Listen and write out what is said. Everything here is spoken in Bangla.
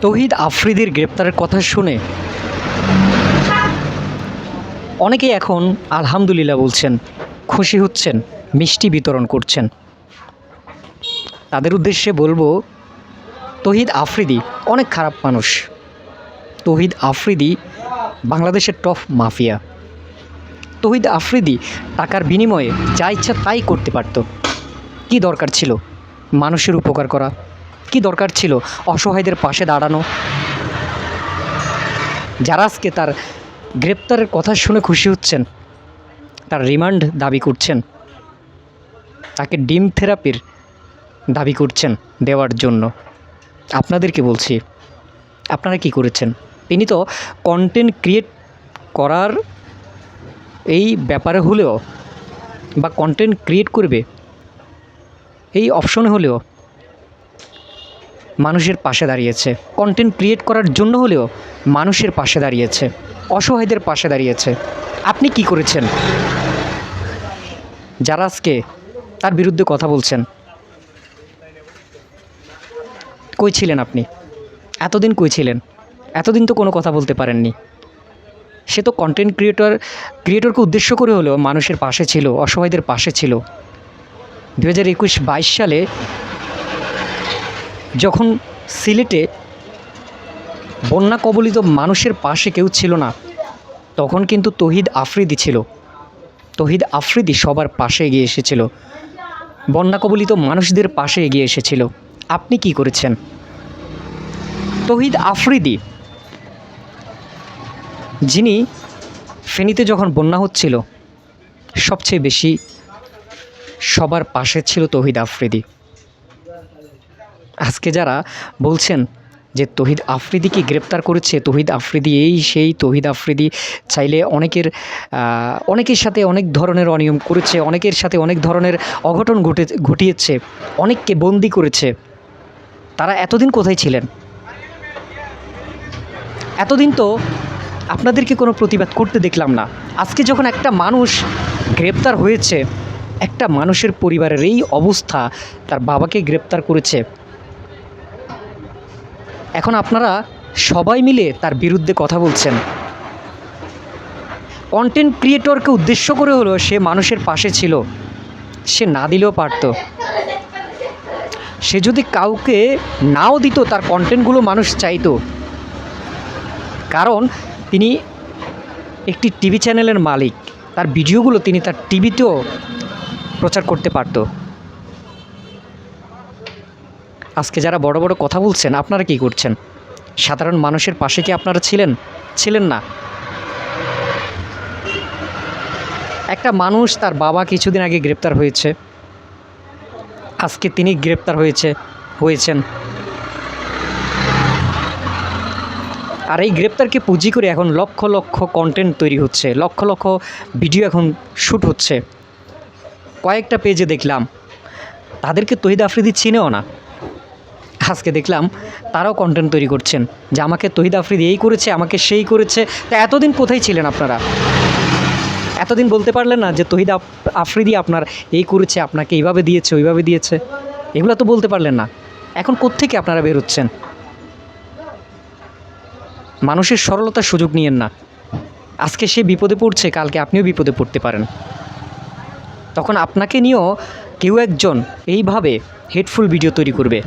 তহিদ আফ্রিদির গ্রেপ্তারের কথা শুনে অনেকেই এখন আলহামদুলিল্লাহ বলছেন, খুশি হচ্ছেন, মিষ্টি বিতরণ করছেন। তাদের উদ্দেশ্যে বলব, তহিদ আফ্রিদি অনেক খারাপ মানুষ। তহিদ আফ্রিদি বাংলাদেশের টপ মাফিয়া। তহিদ আফ্রিদি টাকার বিনিময়ে যা ইচ্ছা তাই করতে পারত। কি দরকার ছিল? মানুষের উপকার করা কি দরকার ছিল? অসহায়দের পাশে দাঁড়ানো। যারা আজকে তার গ্রেপ্তারের কথা শুনে খুশি হচ্ছেন, তার রিমান্ড দাবি করছেন, তাকে ডিম থেরাপির দাবি করছেন দেওয়ার জন্য। আপনাদেরকে বলছি, আপনারা কি করেছেন? তিনি তো কন্টেন্ট ক্রিয়েট করার এই ব্যাপারে হলেও বা কন্টেন্ট ক্রিয়েট করবে, এই অপশনে হলেও মানুষের পাশে দাঁড়িয়েছে। কন্টেন্ট ক্রিয়েট করার জন্য হলেও মানুষের পাশে দাঁড়িয়েছে। অসহায়দের পাশে দাঁড়িয়েছে। আপনি কি করেছেন? যারা আজকে তার বিরুদ্ধে কথা বলছেন। কই ছিলেন আপনি? এতদিন কই ছিলেন? এতদিন তো কোনো কথা বলতে পারেননি। সে তো কন্টেন্ট ক্রিয়েটর ক্রিয়েটরকে উদ্দেশ্য করে হলেও মানুষের পাশে ছিল, অসহায়দের পাশে ছিল। দু হাজার একুশ বাইশ সালে যখন সিলেটে বন্যা কবলিত মানুষের পাশে কেউ ছিল না, তখন কিন্তু তহিদ আফ্রিদি ছিল। তহিদ আফ্রিদি সবার পাশে এগিয়ে এসেছিল। বন্যা কবলিত মানুষদের পাশে এগিয়ে এসেছিল। আপনি কি করেছেন? তহিদ আফ্রিদি, যিনি ফেনীতে যখন বন্যা হচ্ছিল, সবচেয়ে বেশি সবার পাশে ছিল তহিদ আফ্রিদি। আজকে যারা বলছেন যে তহিদ আফ্রিদিকে গ্রেপ্তার করেছে, তহিদ আফ্রিদি এই সেই, তহিদ আফ্রিদি চাইলে অনেকের অনেকের সাথে অনেক ধরনের অনিয়ম করেছে, অনেকের সাথে অনেক ধরনের অঘটন ঘটে, ঘটিয়েছে, অনেককে বন্দি করেছে। তারা এতদিন কোথায় ছিলেন? এতদিন তো আপনাদেরকে কোনো প্রতিবাদ করতে দেখলাম না। আজকে যখন একটা মানুষ গ্রেপ্তার হয়েছে, একটা মানুষের পরিবারের এই অবস্থা, তার বাবাকে গ্রেপ্তার করেছে এখন আপনারা সবাই মিলে তার বিরুদ্ধে কথা বলছেন। কন্টেন্ট ক্রিয়েটরকে উদ্দেশ্য করে হলো সে মানুষের পাশে ছিল। সে না দিলেও পারতো। সে যদি কাউকে নাও দিত, তার কন্টেন্টগুলো মানুষ চাইতো। কারণ তিনি একটি টিভি চ্যানেলের মালিক। তার ভিডিওগুলো তিনি তার টিভিতেও প্রচার করতে পারতো। আজকে যারা বড় বড় কথা বলছেন, আপনারা কি করছেন? সাধারণ মানুষের পাশে কি আপনারা ছিলেন? ছিলেন না। একটা মানুষ তার বাবা কিছুদিন আগে গ্রেপ্তার হয়েছে। আজকে তিনি গ্রেপ্তার হয়েছে, হয়েছেন। আর এই গ্রেপ্তারকে পুঁজি করে এখন লক্ষ লক্ষ কন্টেন্ট তৈরি হচ্ছে, লক্ষ লক্ষ ভিডিও এখন শ্যুট হচ্ছে। কয়েকটা পেজে দেখলাম। তাদেরকে তহিদ আফ্রিদি চিনেও না। আজকে দেখলাম, তারাও কন্টেন্ট তৈরি করছেন। যে আমাকে তহিদ আফ্রিদি এই করেছে, আমাকে সেই করেছে। তা এতদিন কোথায় ছিলেন আপনারা? এতদিন বলতে পারলেন না যে তহিদ আফ- আফ্রিদি আপনার এই করেছে, আপনাকে এইভাবে দিয়েছে, ওইভাবে দিয়েছে। এগুলো তো বলতে পারলেন না। এখন কোত্থেকে আপনারা বেরোচ্ছেন মানুষের সরলতার সুযোগ নিয়েন না। আজকে সে বিপদে পড়ছে, কালকে আপনিও বিপদে পড়তে পারেন। তখন আপনাকে নিয়েও কেউ একজন এইভাবে হেডফুল ভিডিও তৈরি করবে।